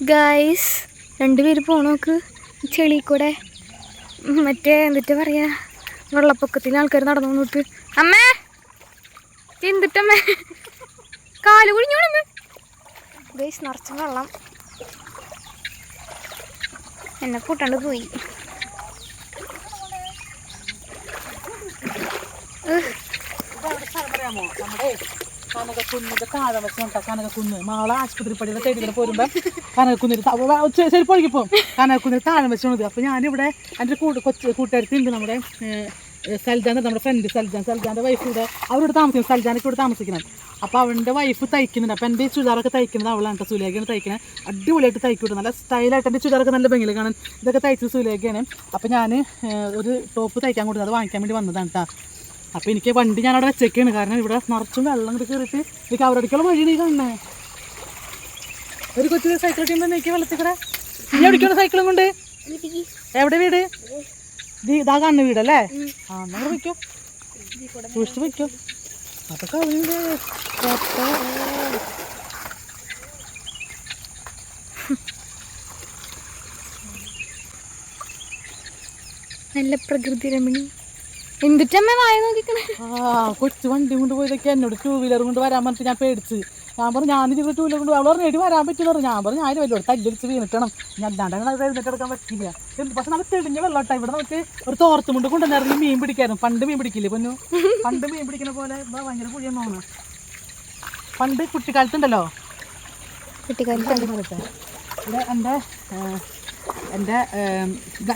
Guys രണ്ടുപേര് പോണോക്ക് ചെളി കൂടെ. മറ്റേ എന്നിട്ട് പറയാ? വെള്ളപ്പൊക്കത്തിന് ആൾക്കാർ നടന്നു വന്നിട്ട് അമ്മേ! എന്തിട്ടമ്മേ? കാൽ കുഴിഞ്ഞോണമ്മേ ഗൈസ് നിറച്ച് വെള്ളം. എന്നെ കൂട്ടാണ്ട് പോയി. ഉഹ്. കനകക്കുന്നിന്റെ താഴെ വെച്ചുണ്ടാ കനകക്കുന്ന്. മാള ആശുപത്രി പടിയുടെ സൈഡിൽ കൂടെ പോരുമ്പോ കനകക്കുന്നിൽ ശരി പൊഴിക്കിപ്പോ കനകക്കുന്നിൽ താഴെ വെച്ചോണത് അപ്പൊ ഞാനിവിടെ എന്റെ കൂട്ട് കൊച്ചു കൂട്ടുകാരത്തി ഉണ്ട് നമ്മുടെ സൽജാൻ നമ്മുടെ ഫ്രണ്ട് സൽജാൻ. സൽജാന്റെ വൈഫ് ഇവിടെ. അവരോട് താമസിക്കുന്നു. സൽജാനൊക്കെ ഇവിടെ താമസിക്കുന്നത് അപ്പോൾ അവന്റെ വൈഫ് തയ്ക്കുന്നുണ്ട്. അപ്പോൾ എന്റെ ചുരിദാറൊക്കെ തയ്ക്കുന്നത് അവളാണ് സുലേഖയാണ് തയ്ക്കുന്നത് അടിപൊളിയായിട്ട് തയ്ക്കൂട്ട്. നല്ല സ്റ്റൈലായിട്ട് എന്റെ ചുരിദാറൊക്കെ നല്ല ഭംഗിയിൽ കാണാൻ ഇതൊക്കെ തയ്ച്ചത് സുലേഖയാണ്. അപ്പോൾ ഞാൻ ഒരു ടോപ്പ് തയ്ക്കാൻ കൊടുത്തത് അത് വാങ്ങിക്കാൻ വേണ്ടി വന്നതാണ് കേട്ടോ. അപ്പോൾ എനിക്ക് വണ്ടി ഞാൻ അവിടെ വെച്ചേക്കാണ്. കാരണം ഇവിടെ നിറച്ചും വെള്ളം കൂടി കയറിയിട്ട് എനിക്ക് അവരടിക്കുള്ള വഴി ഈ കാണണേ ഒരു കൊച്ചു സൈക്കിൾ ചെയ്യുമ്പോൾ നീക്കി വെള്ളത്തിൽ കൂടെ നീ എവിടേക്കുള്ള സൈക്കിളും കൊണ്ട്? എവിടെ വീട്? ഇതാ കാണുന്ന വീടല്ലേ? ആ എന്നാൽ വയ്ക്കും സൂക്ഷിച്ച് വയ്ക്കും അതൊക്കെ അവന്റെ നല്ല പ്രകൃതി രമണി. എന്തിട്ടമ്മേ വായ നോക്കിക്കണേ? ആ കൊച്ചു വണ്ടി കൊണ്ട് പോയതൊക്കെ എന്നോട് ടൂ വീലർ കൊണ്ട് വരാൻ പറഞ്ഞിട്ട് ഞാൻ പേടിച്ച്. ഞാൻ പറഞ്ഞു ഞാൻ ഇതിൽ ടൂ വീലർ കൊണ്ട് അവൾ പറഞ്ഞു എടി വരാൻ പറ്റില്ല പറഞ്ഞു. ഞാൻ പറഞ്ഞു ഞാൻ വലിയ തല്ലടിച്ച് വീണിട്ടണം. ഞാൻ അല്ലാണ്ട് അങ്ങനെ എഴുന്നേറ്റ് എടുക്കാൻ പറ്റില്ല. എന്ത് പക്ഷെ നമുക്ക് തെളിഞ്ഞ വെള്ളോട്ടാ. ഇവിടെ നമുക്ക് ഒരു തോർത്തും കൊണ്ട് കൊണ്ടുവന്നിറങ്ങി മീൻ പിടിക്കായിരുന്നു. പണ്ട് മീൻ പിടിക്കില്ലേ പൊന്നു? പണ്ട് മീൻ പിടിക്കുന്ന പോലെ ഭയങ്കര കുഴിയെന്ന് തോന്നുന്നു പണ്ട് കുട്ടിക്കാലത്തുണ്ടല്ലോ? കുട്ടിക്കാലത്ത്. ഇവിടെ എന്റെ എന്റെ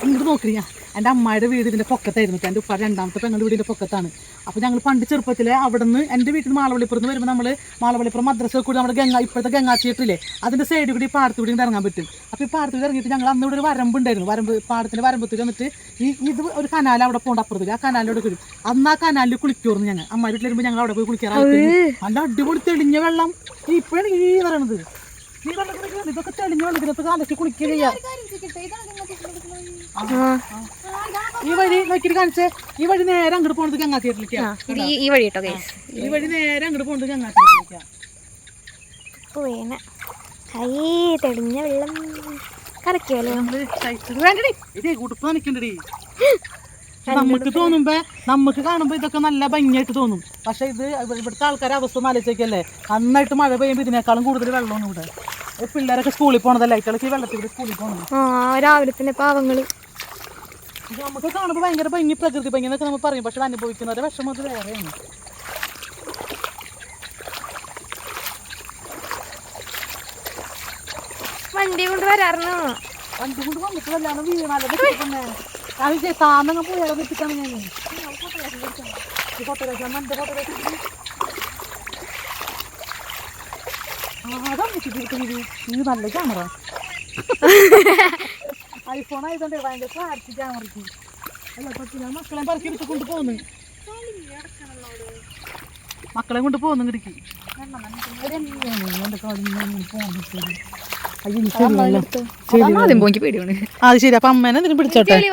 ഇങ്ങോട്ട് നോക്കി ഞാൻ എന്റെ അമ്മയുടെ വീട് ഇതിന്റെ പൊക്കത്തായിരുന്നു. എന്റെ ഉപ്പ രണ്ടാമത്തെ പെങ്ങളുടെ വീടിന്റെ പൊക്കത്താണ്. അപ്പോൾ ഞങ്ങൾ പണ്ട് ചെറുപ്പത്തിൽ അവിടെ നിന്ന് എന്റെ വീട്ടിൽ നിന്ന് മാളവള്ളിപ്പുറത്ത് വരുമ്പോൾ നമ്മൾ മാളവള്ളിപ്പുറം മദ്രസ കൂടി നമ്മുടെ ഗംഗ ഇപ്പോഴത്തെ ഗംഗാ തിയേറ്ററില്ലേ അതിന്റെ സൈഡിൽ കൂടി പാടത്ത് കൂടി ഇറങ്ങാൻ പറ്റും. അപ്പോൾ ഈ പാടത്ത് കൂടി ഇറങ്ങിയിട്ട് ഞങ്ങൾ അന്ന് ഇവിടെ ഒരു വരമ്പുണ്ടായിരുന്നു വരമ്പ് പാടത്തിന്റെ വരമ്പത്തിൽ വന്നിട്ട് ഈ ഇത് ഒരു കനാൽ അവിടെ പോകേണ്ട അപ്പുറത്തിൽ ആ കനാലിലൂടെ വരും അന്ന് ആ കനാലിൽ കുളിക്കുമായിരുന്നു ഞങ്ങൾ. അമ്മ വീട്ടിൽ വരുമ്പോൾ ഞങ്ങൾ അവിടെ പോയി കുളിക്കാറുണ്ട് നല്ല അടിപൊളി തെളിഞ്ഞ വെള്ളം. ഇപ്പോഴാണ് ഈ പറയണത്. വെള്ളത്തിലൊക്കെ ഉണ്ട്. ഇതൊക്കെ തെളിഞ്ഞ വെള്ളത്തിനകത്ത് കാലത്ത് കുളിക്കുക ഈ വഴി നോക്കിട്ട് കാണിച്ചേ. ഈ വഴി നേരെ അങ്ങോട്ട് പോണത് ഗംഗാ തിയേറ്ററിലേക്കാ ഈ- വഴി കേട്ടോ ഈ വഴി നേരെ അങ്ങോട്ട് പോണത് ഗംഗാ തിയേറ്ററിലേക്കാ പോയേനെ ഹൈ തെളിഞ്ഞ വെള്ളം കറക്കിയല്ലേ ഇതേ ഉടുപ്പ് നനക്കണ്ടടി നമുക്ക് തോന്നുമ്പോ നമുക്ക് കാണുമ്പോ ഇതൊക്കെ നല്ല ഭംഗിയായിട്ട് തോന്നും. പക്ഷെ ഇത് ഇവ- ഇവിടുത്തെ ആൾക്കാരെ അവസ്ഥ ആലോചിച്ചേക്കല്ലേ നന്നായിട്ട് മഴ പെയ്യുമ്പോ ഇതിനേക്കാളും കൂടുതൽ വെള്ളമാണ് ഇവിടെ. പിള്ളേരൊക്കെ സ്കൂളിൽ പോണതല്ലേ? ഇട്ടളക്ക് വെള്ളത്തിൽ സ്കൂളിൽ പോകണം ആ രാവിലെ തന്നെ പാവങ്ങൾ. നമുക്ക് കാണുമ്പോൾ ഭയങ്കര ഭംഗി പ്രകൃതി ഭംഗി എന്നൊക്കെ നമ്മൾ പറയും. പക്ഷെ അനുഭവിക്കുന്നവരെ വിഷമം അത് വേറെയാണ്. വണ്ടി കൊണ്ട് വരാറുണ്ടോ? വണ്ടി കൊണ്ട് വന്നിട്ട് വല്ലാതെ വീണാലും താന്നങ്ങ് പോയാലോ വെച്ചിട്ടാണ് ഞാൻ ഫോട്ടോഗ്രാഫി ഫോട്ടോഗ്രാഫി ഇത് നല്ല ക്യാമറ ഐഫോൺ ആയതുകൊണ്ട് ഭയങ്കര ക്ലാരിറ്റി ക്യാമറയ്ക്ക് അല്ല പക്ഷെ ഞാൻ മക്കളെ പറക്കി എടുത്ത് കൊണ്ട് പോകുന്നു മക്കളെ കൊണ്ട് പോകുന്നു അത് ശരി അപ്പൊ അമ്മേനെ എന്തിനും പിടിച്ചോട്ടെ? ചെളി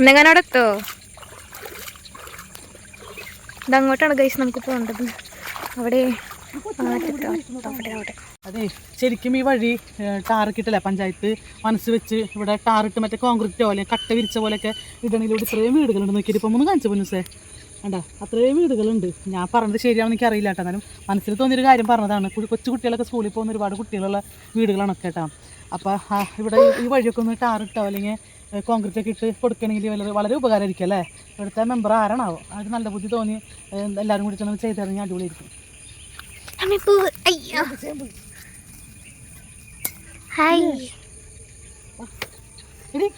ഇന്നെങ്ങനെ അവിടെ എത്തോ ഇതങ്ങോട്ടാണ് ഗൈസ് നമുക്ക് പോകേണ്ടത് അവിടെ അതെ ശരിക്കും ഈ വഴി ടാറിക്കിട്ടല്ലേ പഞ്ചായത്ത് മനസ്സ് വെച്ച് ഇവിടെ ടാറിട്ട് മറ്റേ കോൺക്രീറ്റ് പോലെ കട്ട വിരിച്ച പോലെയൊക്കെ ഇടണിലൂടെ ഇത്രയും വീടുകളുണ്ട് നോക്കിയിട്ട് ഇപ്പം ഒന്ന് കാണിച്ചു പൊന്നുസേ? വേണ്ട അത്രയും വീടുകളുണ്ട്. ഞാൻ പറഞ്ഞത് ശരിയാണെന്ന് എനിക്ക് അറിയില്ല കേട്ടോ. എന്നാലും മനസ്സിൽ തോന്നിയൊരു കാര്യം പറഞ്ഞതാണ്. കൊച്ചു കുട്ടികളൊക്കെ സ്കൂളിൽ പോകുന്ന ഒരുപാട് കുട്ടികളുള്ള വീടുകളാണ് കേട്ടോ. അപ്പോൾ ഇവിടെ ഈ- വഴിയൊക്കെ ഒന്ന് ടാറിട്ടോ അല്ലെങ്കിൽ കോൺക്രീറ്റ് ഒക്കെ ഇട്ട് കൊടുക്കണമെങ്കിൽ വളരെ വളരെ ഉപകാരമായിരിക്കും അല്ലേ? ഇവിടുത്തെ മെമ്പർ ആരാണാവോ? അത് നല്ല ബുദ്ധി തോന്നി എല്ലാവരും കൂടി ചെന്ന് അടിപൊളിയായിരിക്കും. എടി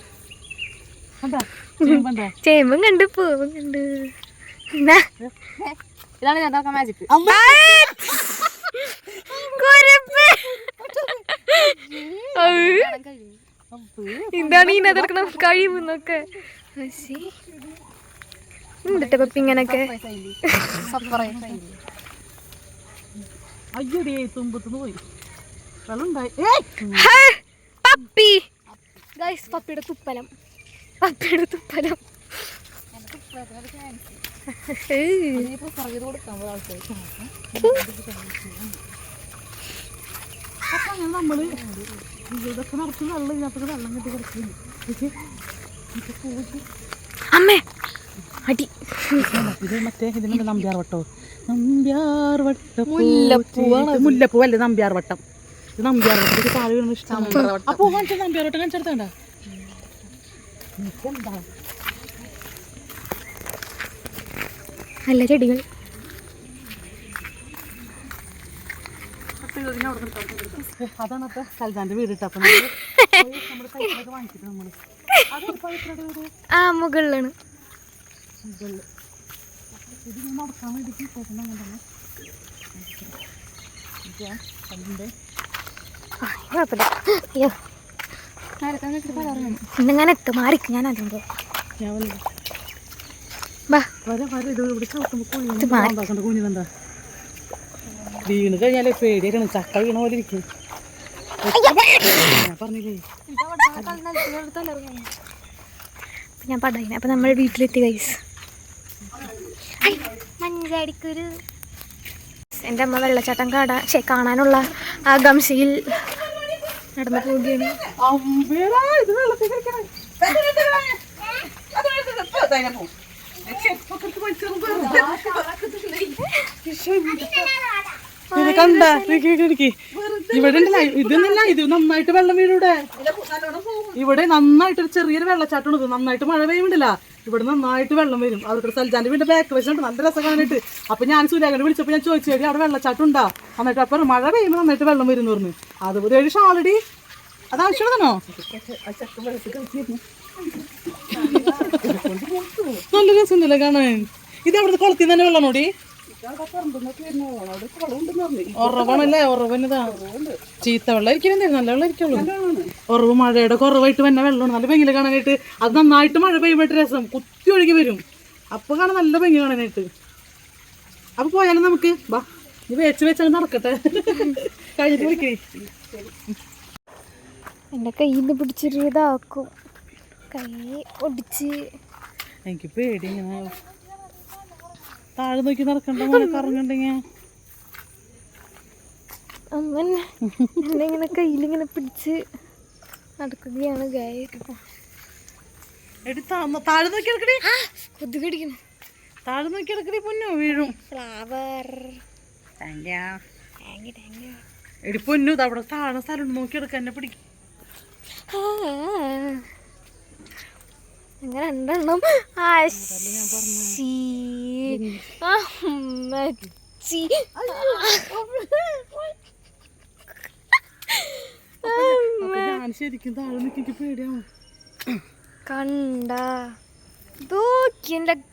കണ്ടാ? ചേമ്പണ്ടാ ചേമ്പും കണ്ട്? പൂവും കണ്ട്. ഇതാണ് ഞാൻ നോക്കാൻ മാജിക് കുരപ്പ്. എന്താണ് ഈ നെതർക്കണം കഴിയുന്നൊക്കെ എന്നിട്ട് പപ്പി ഇങ്ങനൊക്കെ. അയ്യോടി തുമ്പത്തുനിന്ന് പോയി. പപ്പി. ഗൈസ് പപ്പിയുടെ തുപ്പലം. പപ്പിയുടെ തുപ്പലം. ഏയ്. അപ്പൊ അങ്ങനെ നമ്മൾ ഇതൊക്കെ നടത്തി വെള്ളം ഇതിനകത്തൊക്കെ വെള്ളം കെട്ടി കിടക്കുന്നു ഇത് അമ്മേ അടി. ഇത് മറ്റേ ഇതിനുണ്ട് നമ്പ്യാർ വട്ടോ. നമ്പ്യാർ വട്ടം മുല്ലപ്പൂവാണ് മുല്ലപ്പൂ അല്ലേ? നമ്പ്യാർ വട്ടം. ഇത് നമ്പ്യാർ വട്ടം. ഇത് താഴെ വീണ ഇഷ്ടമാണ് അപ്പൂ കാണിച്ചത് നമ്പ്യാർ വട്ടം കാണിച്ചെടുത്തണ്ട നല്ല ചെടികൾ. അതാണ് അപ്പൊ സൽജാന്റെ വീട് വാങ്ങിച്ചിട്ട് നമ്മൾ ആ മുകളിലാണ്. മുകളിൽ. ഇത് ഞാൻ നടക്കാൻ വേണ്ടിട്ട് പോകുന്ന അങ്ങനെ ഇന്നിങ്ങനെ എത്തും മാറിക്ക് ഞാൻ അതിന്റെ. ഞാൻ വര വര ഇത് ഇവിടെ ചവിട്ടുമ്പോ വീണ് കഴിഞ്ഞാലേ പേടിയാണ് ചക്ക വീണ പോലെ ഇരിക്കും ഞാൻ പറഞ്ഞില്ലേ അപ്പൊ ഞാൻ പടായിനെ അപ്പൊ നമ്മൾ വീട്ടിലെത്തി കൈസ് മഞ്ഞടിക്കൊരു എന്റെ അമ്മ വെള്ളച്ചാട്ടം കാടാ ശേ കാണാനുള്ള ആ ആകാംക്ഷയിൽ നടന്നു പോവുകയാണ് അമ്പേടാ ഇത് കണ്ട? ഇവിടെ ഇതൊന്നല്ല ഇത് നന്നായിട്ട് വെള്ളം വീഴൂടെ ഇവിടെ. നന്നായിട്ട് ഒരു ചെറിയൊരു വെള്ളച്ചാട്ടം ഇത് നന്നായിട്ട് മഴ പെയ്യുന്നില്ല ഇവിടെ നന്നായിട്ട് വെള്ളം വരും. അവർക്ക് സൽജാന്റെ വീട് ബാക്ക് വശമുണ്ട് നല്ല രസം കാണിട്ട് അപ്പൊ ഞാൻ സൂര്യാകനെ വിളിച്ചപ്പോ ഞാൻ ചോദിച്ചു അവിടെ വെള്ളച്ചാട്ടം ഉണ്ടാ? എന്നിട്ട് അപ്പൊ മഴ പെയ്യുമ്പോൾ നന്നായിട്ട് വെള്ളം വരും എന്ന് പറഞ്ഞു. അതുപോലെ ഒരു ഷാളടി അത് ആവശ്യമുള്ളതാണോ? നല്ല രസമുണ്ടല്ലേ കാണാൻ? ഇത് അവിടുത്തെ കുളത്തിൽ തന്നെ വെള്ളം നോടി ഉറവാണല്ലേ? ഉറവനതാ. ചീത്ത വെള്ളം ഇരിക്കണേ നല്ല വെള്ളം ഇരിക്കുള്ളൂ ഉറവ് മഴയുടെ കുറവായിട്ട് വന്ന വെള്ളമാണ്. നല്ല ഭംഗിയിൽ കാണാനായിട്ട്. അത് നന്നായിട്ട് മഴ പെയ്യുമ്പോഴത്തെ രസം. കുത്തി ഒഴുകി വരും. അപ്പൊ കാണാൻ നല്ല ഭംഗി കാണാനായിട്ട്. അപ്പൊ പോയാലും നമുക്ക്? വാ നീ വേച്ച് വെച്ചാൽ നടക്കട്ടെ. കഴിഞ്ഞിട്ട് വിളിക്കേ. എന്റെ കയ്യിൽ നിന്ന് പിടിച്ചൊരു ഇതാക്കും. കൈ ഒടിച്ച്. എനിക്ക് പേടി ഇങ്ങനെ താഴെ നോക്കി നടക്കണ്ട മോനെ കറങ്ങണ്ടെങ്കിൽ അമ്മൻ എന്നെ ഇങ്ങനെ കയ്യിലിങ്ങനെ പിടിച്ച് നടക്കുകയാണ് ഗായ താഴെ നോക്കി എടുക്കണേ കൊതുക് കടിക്കണം താഴെ നോക്കി എടുക്കടി പൊന്നു വീഴും. Flower thank you thank you thank you എടി പൊന്നു ഇത് അവിടെ താഴെ സ്ഥലം നോക്കി എടുക്കാൻ എന്നെ പിടിക്കും അങ്ങനെ രണ്ടെണ്ണം. ആശി അമ്മച്ചി. ഞാൻ ശരിക്കും താഴെ പേടിയാവും. കണ്ട.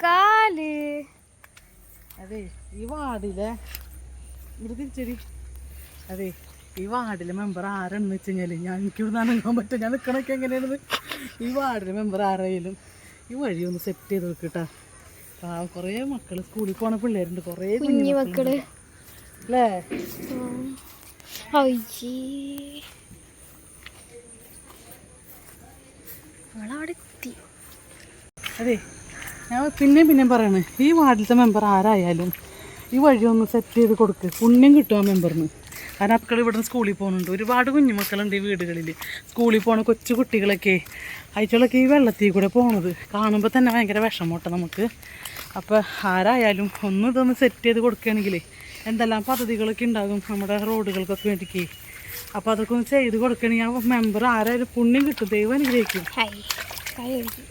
കാൽ. അതെ ഈ വാർഡിലെ ഇവിടെ തിരിച്ചടി. അതെ ഈ വാർഡിലെ മെമ്പർ ആരാണെന്ന് വെച്ച് കഴിഞ്ഞാൽ ഞാൻ എനിക്ക് ഇവിടെ അനങ്ങാൻ പറ്റും. ഞാൻ നിൽക്കണൊക്കെ എങ്ങനെയാണെന്ന്. ഈ വാർഡിലെ മെമ്പർ ആരായാലും ഈ വഴി ഒന്ന് സെറ്റ് ചെയ്ത് വെക്കട്ടാ ആ കുറേ മക്കൾ സ്കൂളിൽ പോണ പിള്ളേരുണ്ട്. കുറേ കുഞ്ഞു മക്കൾ. അല്ലേ? എത്തി. അതെ ഞാൻ പിന്നെയും പിന്നെയും പറയണേ ഈ വാർഡിലത്തെ മെമ്പർ ആരായാലും ഈ വഴി ഒന്ന് സെറ്റ് ചെയ്ത് കൊടുക്ക്. പുണ്യം കിട്ടും ആ മെമ്പറിന് കാരണം മക്കൾ ഇവിടുന്ന് സ്കൂളിൽ പോകുന്നുണ്ട്. ഒരുപാട് കുഞ്ഞുമക്കളുണ്ട് ഈ വീടുകളിൽ സ്കൂളിൽ പോണ കൊച്ചു കുട്ടികളൊക്കെ അയച്ചുകളൊക്കെ ഈ വെള്ളത്തിൽ കൂടെ പോണത് കാണുമ്പോൾ തന്നെ ഭയങ്കര വിഷമോട്ടെ നമുക്ക്. അപ്പോൾ ആരായാലും ഒന്ന് ഇതൊന്ന് സെറ്റ് ചെയ്ത് കൊടുക്കുകയാണെങ്കിൽ എന്തെല്ലാം പദ്ധതികളൊക്കെ ഉണ്ടാകും നമ്മുടെ റോഡുകൾക്കൊക്കെ വേണ്ടിക്ക്. അപ്പോൾ അതൊക്കെ ഒന്ന് ചെയ്ത് കൊടുക്കുകയാണെങ്കിൽ ആ മെമ്പർ ആരായാലും പുണ്യം കിട്ടും. ദൈവം അനുഗ്രഹിക്കും ഹായ് കൈ കഴുകി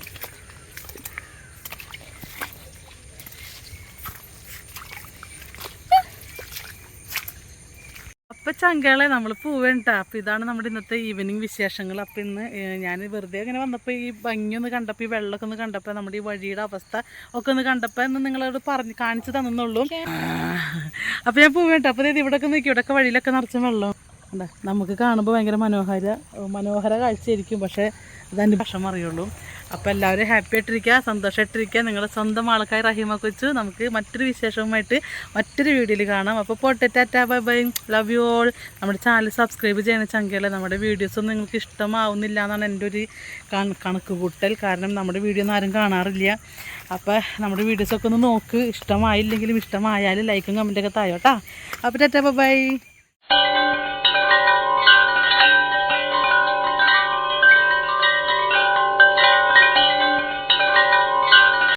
അപ്പൊ ചങ്കളെ നമ്മൾ പോവേണ്ട. അപ്പൊ ഇതാണ് നമ്മുടെ ഇന്നത്തെ ഈവനിങ് വിശേഷങ്ങൾ. അപ്പൊ ഇന്ന് ഞാൻ വെറുതെ അങ്ങനെ വന്നപ്പോൾ ഈ ഭംഗി ഒന്ന് കണ്ടപ്പോൾ ഈ വെള്ളമൊക്കെ ഒന്ന് കണ്ടപ്പോൾ നമ്മുടെ ഈ വഴിയുടെ അവസ്ഥ ഒക്കെ ഒന്ന് കണ്ടപ്പോൾ എന്ന് നിങ്ങളോട് പറഞ്ഞ് കാണിച്ചു തന്നുള്ളൂ അപ്പൊ ഞാൻ പോവേണ്ട. അപ്പൊ ഇത് ഇവിടെ ഒക്കെ നോക്കി ഇവിടെയൊക്കെ വഴിയിലൊക്കെ നിറച്ച വെള്ളം. ഉണ്ട് നമുക്ക് കാണുമ്പോൾ ഭയങ്കര മനോഹര മനോഹര കാഴ്ചയായിരിക്കും പക്ഷേ അതതിന്റെ ഭക്ഷണം അറിയുള്ളൂ. അപ്പോൾ എല്ലാവരും ഹാപ്പി ആയിട്ടിരിക്കുക സന്തോഷമായിട്ടിരിക്കുക നിങ്ങളുടെ സ്വന്തം ആൾക്കാർ റഹീമ കൊച്ചു. നമുക്ക് മറ്റൊരു വിശേഷവുമായിട്ട് മറ്റൊരു വീഡിയോയിൽ കാണാം. അപ്പോൾ പോട്ടെ tata bye bye. Love you all നമ്മുടെ ചാനൽ സബ്സ്ക്രൈബ് ചെയ്യുന്ന ചങ്കയല്ല നമ്മുടെ വീഡിയോസൊന്നും നിങ്ങൾക്ക് ഇഷ്ടമാവുന്നില്ല എന്നാണ് എന്റെ ഒരു കണക്ക് കൂട്ടൽ കാരണം നമ്മുടെ വീഡിയോ ഒന്നും ആരും കാണാറില്ല. അപ്പോൾ നമ്മുടെ വീഡിയോസൊക്കെ ഒന്ന് നോക്ക്. ഇഷ്ടമായില്ലെങ്കിലും ഇഷ്ടമായാലും ലൈക്കും കമന്റൊക്കെ തായോട്ടാ അപ്പോൾ ടാറ്റ ബൈ ബൈ.